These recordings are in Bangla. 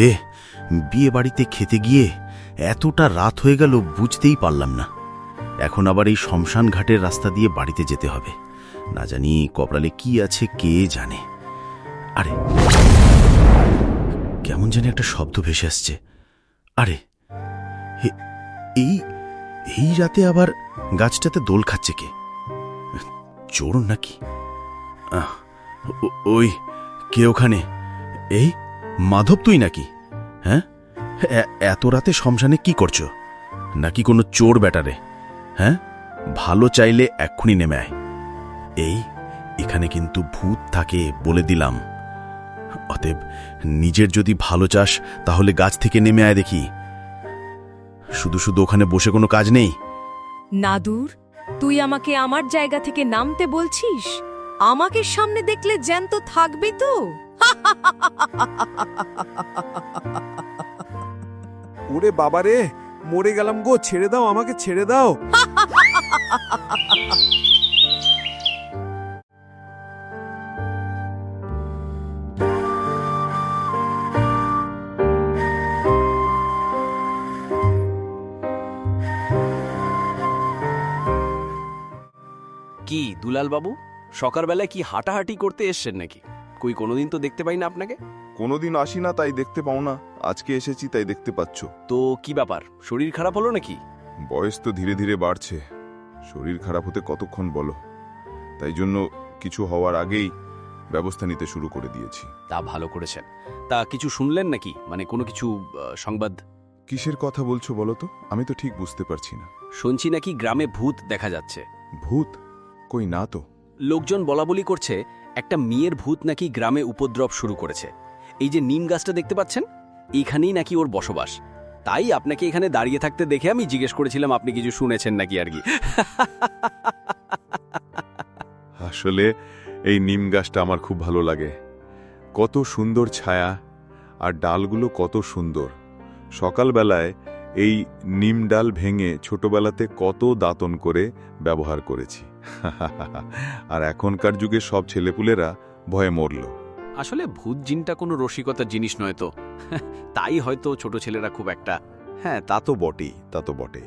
রে বিয়ে বাড়িতে খেতে গিয়ে এতটা রাত হয়ে গেল বুঝতেই পারলাম না। এখন আবার এই শ্মশান ঘাটের রাস্তা দিয়ে বাড়িতে যেতে হবে। না জানি কপালে কি আছে, কে জানে। আরে, কেমন জানি একটা শব্দ ভেসে আসছে। আরে এই এই রাতে আবার গাছটাতে দোল খাচ্ছে কে? চোর নাকি? ওই, কে ওখানে? এই মাধব তুই নাকি? হ্যাঁ? এত রাতে শ্মশানে কি করছ? নাকি কোনো চোর ব্যাটারে? হ্যাঁ? ভালো চাইলে এক্ষুনি নেমে আয়। এই, এখানে কিন্তু ভূত থাকে বলে দিলাম। অতএব নিজের যদি ভালো চাস, তাহলে গাছ থেকে নেমে আয় দেখি। শুধু শুধু ওখানে বসে কোনো কাজ নেই? নাদুর, তুই আমাকে আমার জায়গা থেকে নামতে বলছিস? আমাকে সামনে দেখলে জ্যান্ত থাকবে তো? ওরে বাবারে, মরে গেলাম গো, ছেড়ে দাও, আমাকে ছেড়ে দাও। কি দুলাল বাবু সকালবেলায় কি হাঁটাহাঁটি করতে এসছেন নাকি? কই কোনোদিন তো দেখতে পাই না আপনাকে? কোনোদিন আসি না তাই দেখতে পাও না। আজকে এসেছি তাই দেখতে পাচ্ছ। তো কি ব্যাপার? শরীর খারাপ হলো নাকি? বয়স তো ধীরে ধীরে বাড়ছে। শরীর খারাপ হতে কতক্ষণ বলো? তাই জন্য কিছু হওয়ার আগেই ব্যবস্থা নিতে শুরু করে দিয়েছি। তা ভালো করেছেন। তা কিছু শুনলেন নাকি? মানে কোনো কিছু আহ, সংবাদ? কিসের কথা বলছো বলো তো? আমি তো ঠিক বুঝতে পারছি না। শুনছি নাকি গ্রামে ভূত দেখা যাচ্ছে। ভূত? কই না তো। লোকজন বলাবলি করছে একটা মেয়ের ভূত নাকি গ্রামে উপদ্রব শুরু করেছে। এই যে নিম গাছটা দেখতে পাচ্ছেন? এখানেই নাকি ওর বসবাস। তাই আপনাকে এখানে দাঁড়িয়ে থাকতে দেখে আমি জিজ্ঞেস করেছিলাম, আপনি কিছু শুনেছেন নাকি আর কি? আসলে এই নিম গাছটা আমার খুব ভালো লাগে। কত সুন্দর ছায়া আর ডালগুলো কত সুন্দর। সকালবেলায় এই নিম ডাল ভেঙে ছোটবেলাতে কত দাতন করে ব্যবহার করেছি। আর এখনকার যুগে সব ছেলেপুলেরা ভয়ে মরল। আসলে ভূত জিনটা কোনো রসিকতার জিনিস নয় তো। তাই হয়তো ছোট ছেলেরা খুব একটা। হ্যাঁ তা তো বটেই তা তো বটে।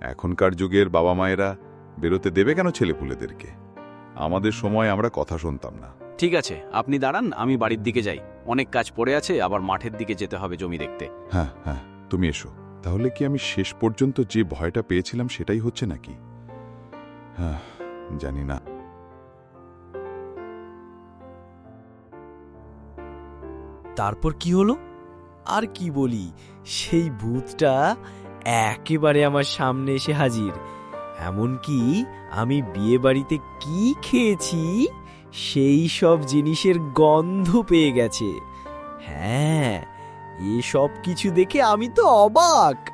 এখনকার যুগের বাবা মায়েরা বেরোতে দেবে কেন ছেলেপুলেদেরকে? আমাদের সময় আমরা কথা শুনতাম না। ঠিক আছে আপনি দাঁড়ান আমি বাড়ির দিকে যাই। অনেক কাজ পড়ে আছে আবার মাঠের দিকে যেতে হবে জমি দেখতে। হ্যাঁ হ্যাঁ তুমি এসো। তাহলে কি আমি শেষ পর্যন্ত যে ভয়টা পেয়েছিলাম সেটাই হচ্ছে নাকি? হ্যাঁ জানি না। তারপর কি হলো? আর কি বলি, সেই ভূতটা একেবারে আমার সামনে এসে হাজির। এমনকি আমি বিয়ে বাড়িতে কি খেয়েছি, সেই সব জিনিসের গন্ধ পেয়ে গেছে। হ্যাঁ এসব কিছু দেখে আমি তো অবাক।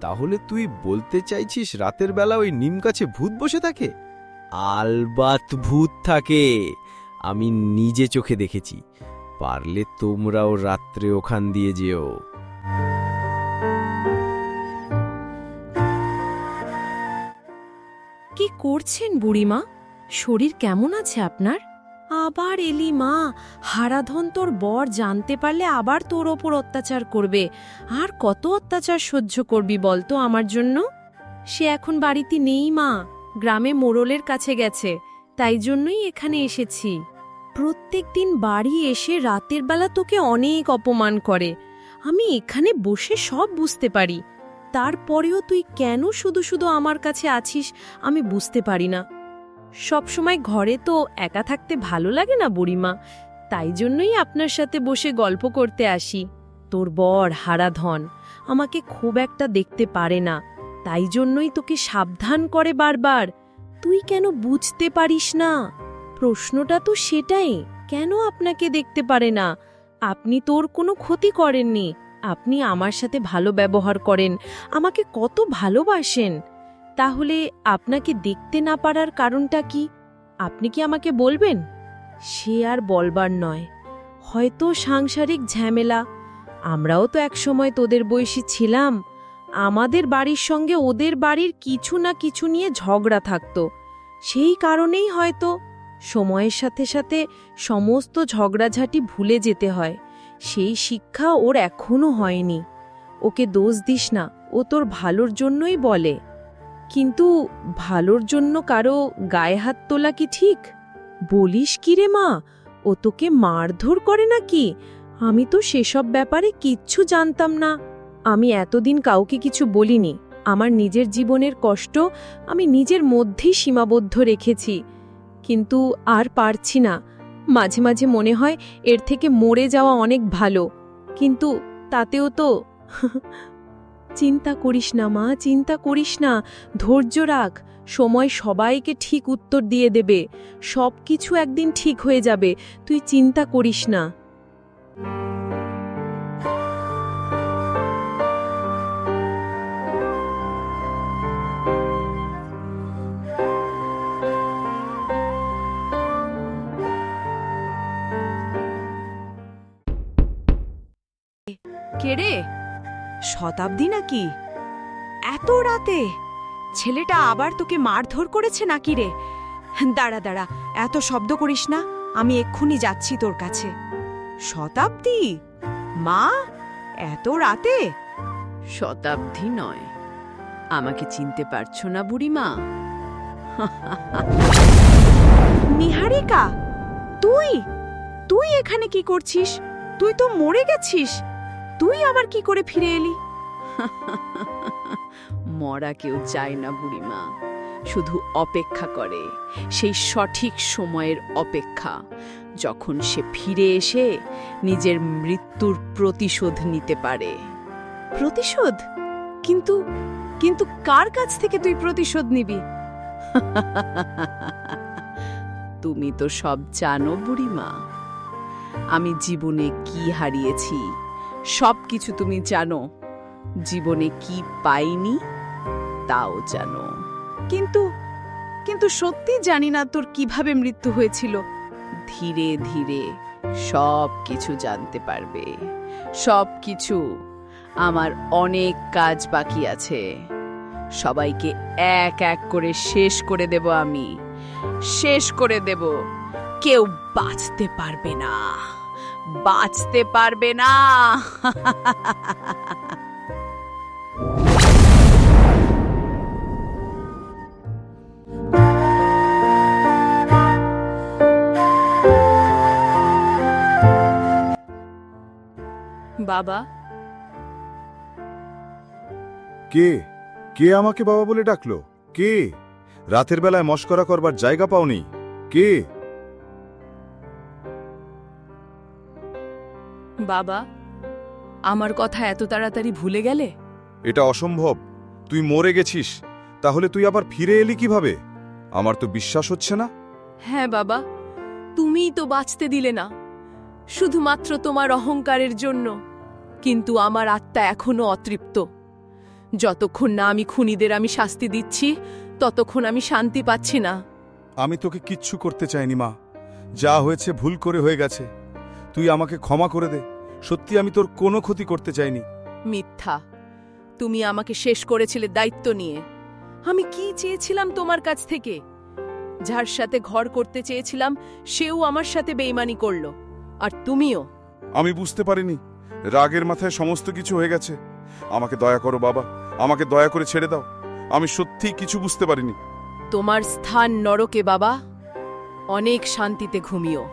তাহলে তুই বলতে চাইছিস রাতের বেলা ওই নিম গাছে ভূত বসে থাকে? আলবাত ভূত থাকে, আমি নিজে চোখে দেখেছি। পারলে তোমরাও রাত্রে ওখান দিয়ে যেও। কি করছেন বুড়িমা? শরীর কেমন আছে আপনার? আবার এলি মা, হারাধন তোর বর জানতে পারলে আবার তোর ওপর অত্যাচার করবে। আর কত অত্যাচার সহ্য করবি বলতো আমার জন্য? সে এখন বাড়িতে নেই মা। গ্রামে মোড়লের কাছে গেছে, তাই জন্যই এখানে এসেছি। প্রত্যেক দিন বাড়ি এসে রাতের বেলা তোকে অনেক অপমান করে। আমি এখানে বসে সব বুঝতে পারি। তারপরেও তুই কেন শুধু শুধু আমার কাছে আছিস, আমি বুঝতে পারি না। সবসময় ঘরে তো একা থাকতে ভালো লাগে না বুড়িমা। তাই জন্যই আপনার সাথে বসে গল্প করতে আসি। তোর বর হারাধন, আমাকে খুব একটা দেখতে পারে না। তাই জন্যই তোকে সাবধান করে বারবার। তুই কেন বুঝতে পারিস না? প্রশ্নটা তো সেটাই, কেন আপনাকে দেখতে পারে না? আপনি তোর কোনো ক্ষতি করেননি। আপনি আমার সাথে ভালো ব্যবহার করেন, আমাকে কত ভালোবাসেন। তাহলে আপনাকে দেখতে না পারার কারণটা কি? আপনি কি আমাকে বলবেন? সে আর বলবার নয়। হয়তো সাংসারিক ঝামেলা। আমরাও তো একসময় তোদের বয়সী ছিলাম। আমাদের বাড়ির সঙ্গে ওদের বাড়ির কিছু না কিছু নিয়ে ঝগড়া থাকতো। সেই কারণেই হয়তো সময়ের সাথে সাথে সমস্ত ঝগড়াঝাটি ভুলে যেতে হয়। সেই শিক্ষা ওর এখনও হয়নি। ওকে দোষ দিস না, ও তোর ভালোর জন্যই বলে। কিন্তু ভালোর জন্য কারও গায়ে হাত তোলা কি ঠিক? বলিস কি রে মা, ও তোকে মারধর করে নাকি? আমি তো সেসব ব্যাপারে কিচ্ছু জানতাম না। আমি এতদিন কাউকে কিছু বলিনি। আমার নিজের জীবনের কষ্ট আমি নিজের মধ্যেই সীমাবদ্ধ রেখেছি। কিন্তু আর পারছি না। মাঝে মাঝে মনে হয় এর থেকে মরে যাওয়া অনেক ভালো। কিন্তু তাতেও তো চিন্তা করিস না মা, চিন্তা করিস না। ধৈর্য রাখ। সময় সবাইকে ঠিক উত্তর দিয়ে দেবে। সব কিছু একদিন ঠিক হয়ে যাবে। তুই চিন্তা করিস না। কে রে? শতাব্দী নাকি? এত রাতে? ছেলেটা আবার তোকে মারধর করেছে নাকি রে? দাঁড়া দাঁড়া এত শব্দ করিস না আমি এক্ষুনি যাচ্ছি তোর কাছে। শতাব্দী? মা এত রাতে? শতাব্দী নয়। আমাকে চিনতে পারছ না বুড়িমা? নিহারিকা তুই? তুই এখানে কি করছিস? তুই তো মরে গেছিস। তুই আবার কি করে ফিরে এলি? মরা কেউ চায় না বুড়িমা। শুধু অপেক্ষা করে, সেই সঠিক সময়ের অপেক্ষা। যখন সে ফিরে এসে নিজের মৃত্যুর প্রতিশোধ নিতে পারে। প্রতিশোধ? কিন্তু কিন্তু কার কাছ থেকে তুই প্রতিশোধ নিবি? তুমি তো সব জানো বুড়িমা। আমি জীবনে কি হারিয়েছি সব কিছু তুমি জানো। জীবনে কি পাইনি, তাও জানো। কিন্তু কিন্তু সত্যি জানি না তোর কীভাবে মৃত্যু হয়েছিল। ধীরে ধীরে সব কিছু জানতে পারবে। সব কিছু আমার অনেক কাজ বাকি আছে। সবাইকে এক এক করে শেষ করে দেব আমি। শেষ করে দেব। কেউ বাঁচতে পারবে না। বাঁচতে পারবে না। বাবা। কে? কে আমাকে বাবা বলে ডাকলো? কে? রাতের বেলায় মস্করা করবার জায়গা পাওনি? কে? বাবা আমার কথা এত তাড়াতাড়ি ভুলে গেলে? এটা অসম্ভব। তুই মরে গেছিস তাহলে তুই আবার ফিরে এলি কীভাবে? আমার তো বিশ্বাস হচ্ছে না। হ্যাঁ বাবা তুমিই তো বাঁচতে দিলে না। শুধুমাত্র তোমার অহংকারের জন্য। কিন্তু আমার আত্মা এখনও অতৃপ্ত। যতক্ষণ না আমি খুনিদের আমি শাস্তি দিচ্ছি ততক্ষণ আমি শান্তি পাচ্ছি না। আমি তোকে কিচ্ছু করতে চাইনি মা। যা হয়েছে ভুল করে হয়ে গেছে। তুই আমাকে ক্ষমা করে দে। সত্যি আমি তোর কোনো ক্ষতি করতে চাইনি। মিথ্যা। তুমি আমাকে শেষ করেছিলে দায়িত্ব নিয়ে। আমি কি চেয়েছিলাম তোমার কাছ থেকে? যার সাথে ঘর করতে চেয়েছিলাম সেও আমার সাথে বেইমানি করল। আর তুমিও। আমি বুঝতে পারিনি। রাগের মাথায় সমস্ত কিছু হয়ে গেছে। আমাকে দয়া করো বাবা। আমাকে দয়া করে ছেড়ে দাও। আমি সত্যিই কিছু বুঝতে পারিনি। তোমার স্থান নরকে বাবা। অনেক শান্তিতে ঘুমিও।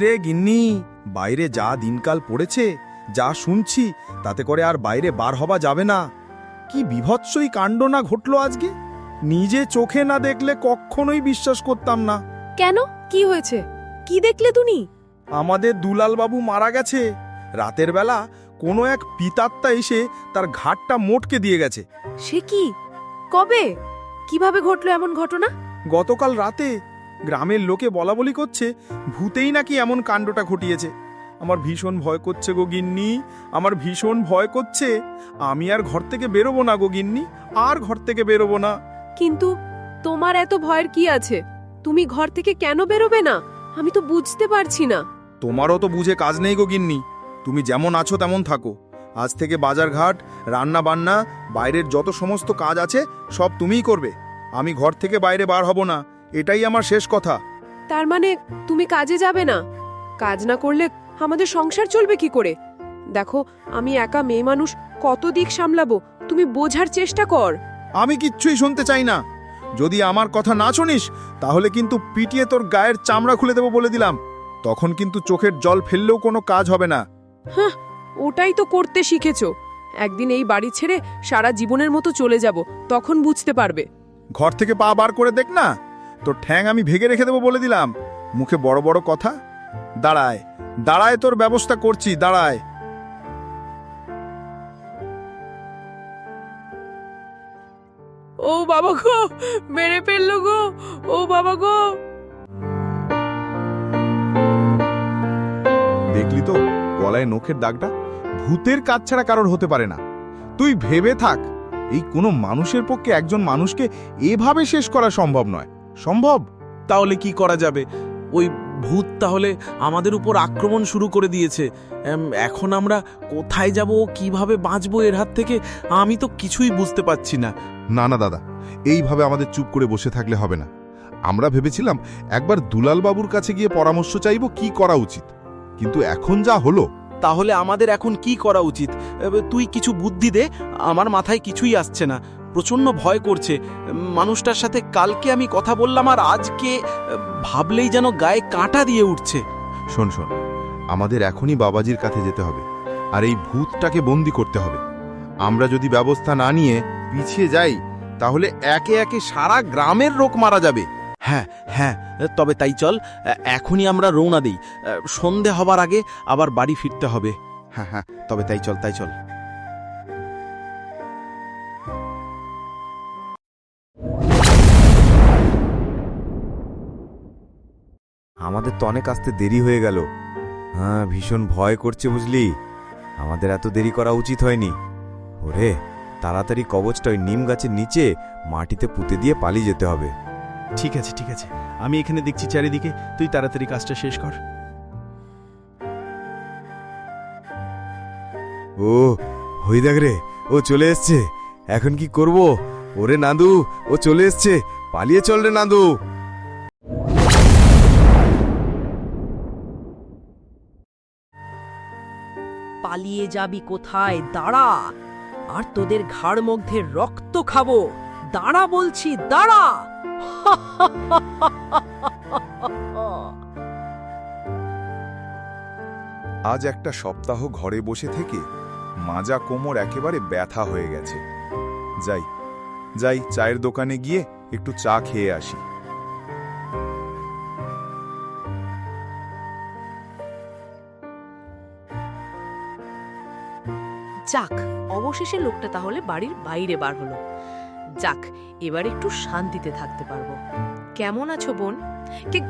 রে গিন্নি বাইরে যা দিনকাল পড়েছে যা শুনছি তাতে করে আর বাইরে বার হবা যাবে না। কি বিভৎসই কাণ্ড না ঘটলো আজকে। নিজে চোখে না দেখলে কখনোই বিশ্বাস করতাম না। কেন? কি হয়েছে? কি দেখলে তুমি? আমাদের দুলালবাবু মারা গেছে। রাতের বেলা কোনো এক পিতাত্তা এসে তার ঘাটটা মোটকে দিয়ে গেছে। সে কি? কবে? কীভাবে ঘটলো এমন ঘটনা? গতকাল রাতে গ্রামের লোকে বলা বলি করছে ভূতেই নাকি এমন কাণ্ডটা ঘটিয়েছে। আমার ভীষণ ভয় করছে গো গিন্নি আমার ভীষণ ভয় করছে। আমি আর ঘর থেকে বেরোবো না গো গিন্নি আর ঘর থেকে বেরোবো না। কিন্তু তোমার এত ভয়ের কি আছে? তুমি ঘর থেকে কেন বেরোবে না? আমি তো বুঝতে পারছি না। তোমারও তো বুঝে কাজ নেই গো গিন্নি। তুমি যেমন আছো তেমন থাকো। আজ থেকে বাজারঘাট রান্না বান্না বাইরের যত সমস্ত কাজ আছে সব তুমিই করবে। আমি ঘর থেকে বাইরে বার হব না। এটাই আমার শেষ কথা। তার মানে তুমি কাজে যাবে না? কাজ না করলে আমাদের সংসার চলবে কি করে? দেখো আমি একা মেয়ে মানুষ কত দিক সামলাবো? তুমি বোঝার চেষ্টা কর। আমি কিচ্ছুই শুনতে চাই না। যদি আমার কথা না শুনিস তাহলে কিন্তু পিটিয়ে তোর গায়ের চামড়া খুলে দেবো বলে দিলাম। তখন কিন্তু চোখের জল ফেললেও কোনো কাজ হবে না। হ্যাঁ ওটাই তো করতে শিখেছো। একদিন এই বাড়ি ছেড়ে সারা জীবনের মতো চলে যাব তখন বুঝতে পারবে। ঘর থেকে পা বার করে দেখ না। তোর ঠ্যাং আমি ভেগে রেখে দেবো বলে দিলাম। মুখে বড় বড় কথা। দাঁড়ায় দাঁড়ায় তোর ব্যবস্থা করছি দাঁড়ায়। ও বাবা গো মেরে ফেলল গো ও বাবা গো। দেখলি তো গলায় নখের দাগটা? ভূতের কাজ ছাড়া কারোর হতে পারে না। তুই ভেবে থাক এই কোনো মানুষের পক্ষে একজন মানুষকে এভাবে শেষ করা সম্ভব নয়। সম্ভব? তাহলে কি করা যাবে? ওই ভূত তাহলে আমাদের উপর আক্রমণ শুরু করে দিয়েছে। এখন আমরা কোথায় যাব ও কীভাবে বাঁচবো এর হাত থেকে আমি তো কিছুই বুঝতে পারছি না। না না দাদা এইভাবে আমাদের চুপ করে বসে থাকলে হবে না। আমরা ভেবেছিলাম একবার দুলাল বাবুর কাছে গিয়ে পরামর্শ চাইব কি করা উচিত। কিন্তু এখন যা হলো। তাহলে আমাদের এখন কি করা উচিত? তুই কিছু বুদ্ধি দে আমার মাথায় কিছুই আসছে না। প্রচণ্ড ভয় করছে। মানুষটার সাথে কালকে আমি কথা বললাম আর আজকে ভাবলেই যেন গায়ে কাঁটা দিয়ে উঠছে। শোন শোন আমাদের এখনই বাবাজির কাছে যেতে হবে আর এই ভূতটাকে বন্দি করতে হবে। আমরা যদি ব্যবস্থা না নিয়ে পিছিয়ে যাই তাহলে একে একে সারা গ্রামের লোক মারা যাবে। হ্যাঁ হ্যাঁ তবে তাই চল এখনই আমরা রওনা দিই। সন্ধে হবার আগে আবার বাড়ি ফিরতে হবে। হ্যাঁ হ্যাঁ তবে তাই চল তাই চল। আমাদের তো অনেক আসতে দেরি হয়ে গেল। হ্যাঁ ভীষণ ভয় করছে বুঝলি। আমাদের এত দেরি করা উচিত হয়নি। ওরে তাড়াতাড়ি কবচটা ওই নিম গাছের নিচে মাটিতে পুঁতে দিয়ে পালিয়ে যেতে হবে। ঠিক আছে ঠিক আছে। আমি এখানে দেখছি চারিদিকে। তুই তাড়াতাড়ি কাজটা শেষ কর। ও হই দেখ রে ও চলে এসছে। এখন কি করব? ওরে নাদু ও চলে এসছে। পালিয়ে চল রে নাদু পালিয়ে যাবি কোথায়? দাঁড়া। আর তোদের ঘাড় মধ্যে রক্ত খাব। দাঁড়া বলছি, দাঁড়া। আজ একটা সপ্তাহ ঘরে বসে থেকে মাজা কোমর একেবারে ব্যথা হয়ে গেছে। যাই যাই, চায়ের দোকানে গিয়ে একটু চা খেয়ে আসি। যাক, অবশেষে লোকটা তাহলে বাড়ির বাইরে বার হলো। যাক, এবার একটু শান্তিতে থাকতে পারব। কেমন আছো বোন? কে,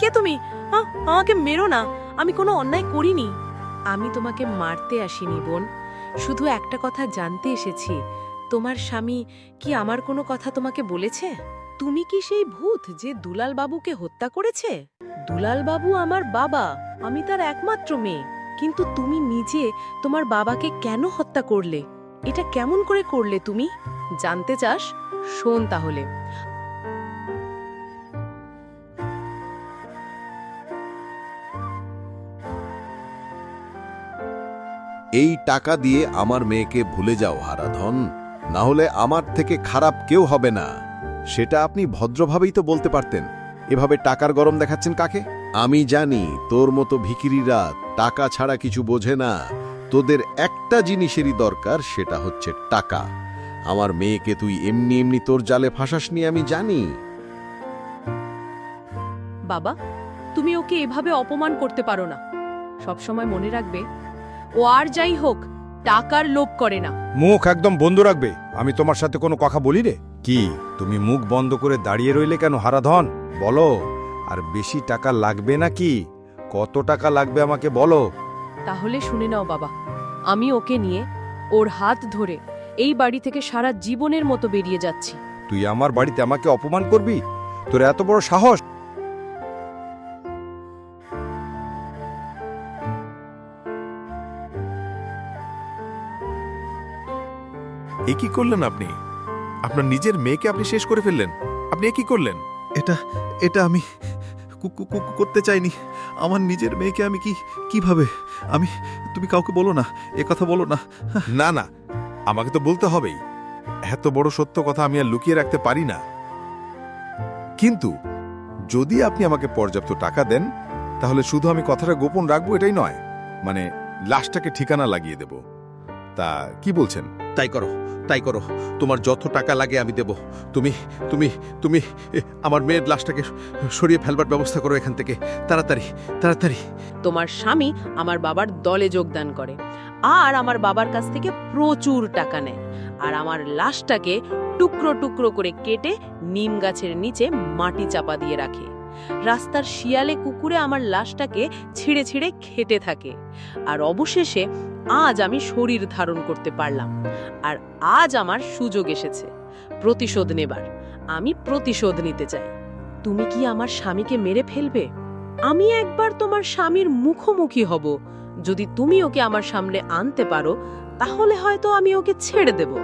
কে- তুমি? আমাকে মেরো না, আমি কোনো অন্যায় করিনি। আমি তোমাকে মারতে আসিনি বোন। শুধু একটা কথা জানতে এসেছি, তোমার স্বামী কি আমার কোনো কথা তোমাকে বলেছে? তুমি কি সেই ভূত যে দুলাল বাবুকে হত্যা করেছে? দুলাল বাবু আমার বাবা, আমি তার একমাত্র মেয়ে। কিন্তু তুমি নিজে তোমার বাবাকে কেন হত্যা করলে? এটা কেমন করে করলে তুমি? জানতে চাস? শোন তাহলে। এই টাকা দিয়ে আমার মেয়েকে ভুলে যাও, হারাধন। না হলে আমার থেকে খারাপ কেউ হবে না। সেটা আপনি ভদ্রভাবেই তো বলতে পারতেন। এভাবে টাকার গরম দেখাচ্ছেন কাকে? আমি জানি তোর মতো ভিকিরিরা টাকা ছাড়া কিছু বোঝে না। তোদের একটা জিনিসেরই দরকার সেটা হচ্ছে টাকা। আমার মেয়েকে তুই এমনি এমনি তোর জালে ফাঁসাস নিয়ে আমি জানি। বাবা তুমি ওকে এভাবে অপমান করতে পারো না। সবসময় মনে রাখবে ও আর যাই হোক টাকার লোভ করে না। মুখ একদম বন্ধ রাখবে। আমি তোমার সাথে কোনো কথা বলি রে কি তুমি মুখ বন্ধ করে দাঁড়িয়ে রইলে কেন হারাধন? বলো আর বেশি টাকা লাগবে নাকি? কত টাকা লাগবে আমাকে বলো? তাহলে শুনে নাও বাবা আমি ওকে নিয়ে ওর হাত ধরে এই বাড়ি থেকে সারা জীবনের মতো বেরিয়ে যাচ্ছি। তুই আমার বাড়িতে আমাকে অপমান করবি? তোর এত বড় সাহস? এ কি করলেন আপনি? আপনার নিজের মেয়েকে আপনি শেষ করে ফেললেন। আপনি এ কি করলেন? এটা এটা আমি করতে চাইনি। আমার নিজের মেয়েকে আমি কি, কীভাবে? আমি, তুমি কাউকে বলো না, এ কথা বলো না। না না, আমাকে তো বলতে হবেই। এত বড় সত্য কথা আমি আর লুকিয়ে রাখতে পারি না। কিন্তু, যদি আপনি আমাকে পর্যাপ্ত টাকা দেন, তাহলে শুধু আমি কথাটা গোপন রাখব এটাই নয় মানে লাশটাকে ঠিকানা লাগিয়ে দেব। তা কি বলছেন? তাই করো তাই করো। তোমার যত টাকা লাগে আমি দেব। তুমি তুমি তুমি আমার মেয়ের লাশটাকে সরিয়ে ফেলবার ব্যবস্থা করো এখান থেকে। তাড়াতাড়ি তাড়াতাড়ি। তোমার স্বামী আমার বাবার দলে যোগদান করে আর আমার বাবার কাছ থেকে প্রচুর টাকা নেয় আর আমার লাশটাকে টুকরো টুকরো করে কেটে নিম গাছের নিচে মাটি চাপা দিয়ে রাখে। রাস্তার শিয়ালে কুকুরে আমার লাশটাকে ছিঁড়ে ছিঁড়ে খেতে থাকে। আর অবশেষে আজ আমি শরীর ধারণ করতে পারলাম, আর আজ আমার সুযোগ এসেছে। প্রতিশোধ নেবার। আমি প্রতিশোধ নিতে চাই। তুমি কি আমার স্বামীকে মেরে ফেলবে? আমি একবার তোমার স্বামীর মুখোমুখি হব। যদি তুমি ওকে আমার সামনে আনতে পারো, তাহলে হয়তো আমি ওকে ছেড়ে দেব।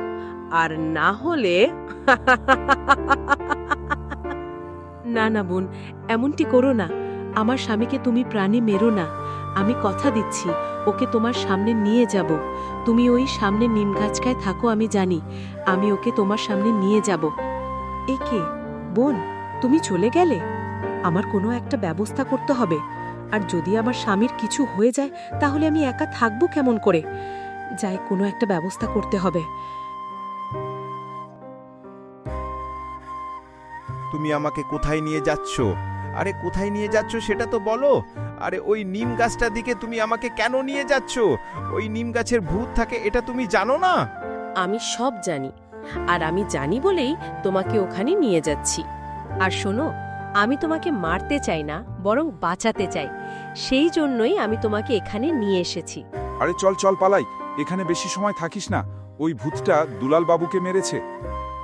আর না হলে না না বোন, এমনটি করো না। আমার স্বামীকে তুমি প্রাণে মেরো না। আমি কথা দিচ্ছি, ওকে তোমার সামনে নিয়ে যাব। তুমি ওই সামনে নিম গাছকায় থাকো, আমি জানি। আমি ওকে তোমার সামনে নিয়ে যাব। একে বোন, তুমি চলে গেলে? আমার কোনো একটা ব্যবস্থা করতে হবে। আর যদি আমার স্বামীর কিছু হয়ে যায়, তাহলে আমি একা থাকব কেমন করে? যাই, কোনো একটা ব্যবস্থা করতে হবে। তুমি আমাকে কোথায় নিয়ে যাচ্ছ? আরে, কোথায় নিয়ে যাচ্ছ সেটা তো বলো। আরে ওই নিম গাছটার দিকে তুমি আমাকে কেন নিয়ে যাচ্ছ? ওই নিম গাছের ভূত থাকে এটা তুমি জানো না? আমি সব জানি আর আমি জানি বলেই তোমাকে ওখানে নিয়ে যাচ্ছি। আর শোনো আমি তোমাকে মারতে চাই না বরং বাঁচাতে চাই। সেই জন্যই আমি তোমাকে এখানে নিয়ে এসেছি। আরে চল চল পালাই। এখানে বেশি সময় থাকিস না। ওই ভূতটা দুলাল বাবুকে মেরেছে।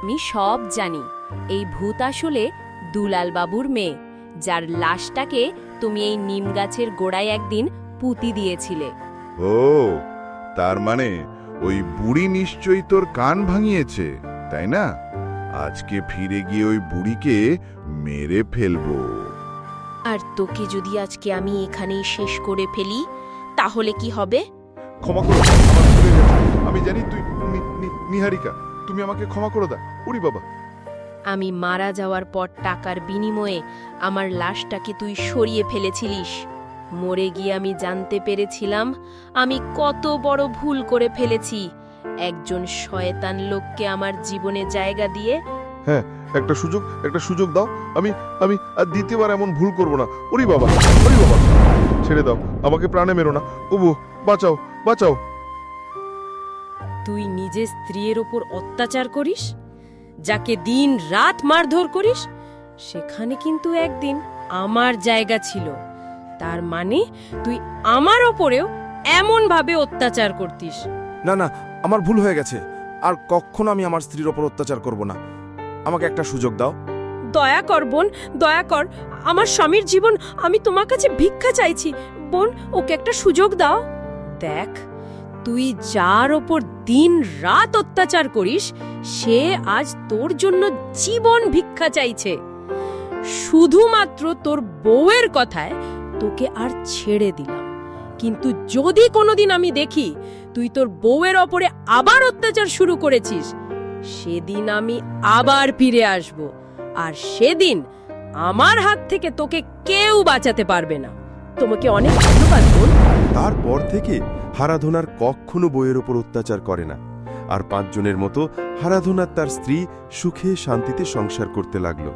আমি সব জানি। এই ভূত আসলে দুলাল বাবুর মেয়ে যার লাশটাকে তুমি এই নিম গাছের গোড়ায় একদিন পুঁতি দিয়েছিলে। ও তার মানে ওই বুড়ি নিশ্চয়ই তোর কান ভাঙিয়েছে তাই না? আজকে ফিরে গিয়ে ওই বুড়িকে মেরে ফেলব। আর তোকে যদি আজকে আমি এখানেই শেষ করে ফেলি তাহলে কি হবে? ক্ষমা করো আমার ভুলে গেছে আমি জানি তুই নি- নি- নিহারিকা তুমি আমাকে ক্ষমা করে দাও। উড়ি বাবা। আমি মারা যাওয়ার পর টাকার বিনিময়ে আমার লাশটাকে তুই সরিয়ে ফেলেছিলিস। মরে গিয়ে আমি জানতে পেরেছিলাম আমি কত বড় ভুল করে ফেলেছি। একজন শয়তান লোককে আমার জীবনে জায়গা দিয়ে হ্যাঁ একটা সুযোগ একটা সুযোগ দাও। আমি আমি আর দ্বিতীয়বার এমন ভুল করব না। ওরি বাবা ওরি বাবা। ছেড়ে দাও আমাকে প্রাণে মেরো না। ওবু বাঁচাও বাঁচাও। তুই নিজের স্ত্রীর ওপর অত্যাচার করিস? যাকে দিন রাত মারধর করিস সেখানে কিন্তু একদিন আমার জায়গা ছিল। তার মানে তুই আমার ওপরেও এমনভাবে অত্যাচার করতিস। না না আমার ভুল হয়ে গেছে। আর কখনো আমি আমার স্ত্রীর ওপর অত্যাচার করব না। আমাকে একটা সুযোগ দাও। দয়া কর বোন দয়া কর। আমার স্বামীর জীবন আমি তোমার কাছে ভিক্ষা চাইছি। বোন ওকে একটা সুযোগ দাও। দেখ তুই যার ওপর দিন রাত অত্যাচার করিস, সে আজ তোর জন্য জীবন ভিক্ষা চাইছে। শুধুমাত্র তোর বউয়ের কথায় তোকে আর ছেড়ে দিলাম। কিন্তু যদি কোনোদিন আমি দেখি তুই তোর বউয়ের ওপরে আবার অত্যাচার শুরু করেছিস, সেদিন আমি আবার ফিরে আসব আর সেদিন আমার হাত থেকে তোকে কেউ বাঁচাতে পারবে না। তোমাকে অনেক ধন্যবাদ, বোন। তারপর থেকে হারাধনার কখনো বইয়ের ওপর অত্যাচার করে না। আর পাঁচজনের মতো হারাধনার তার স্ত্রী সুখে শান্তিতে সংসার করতে লাগল।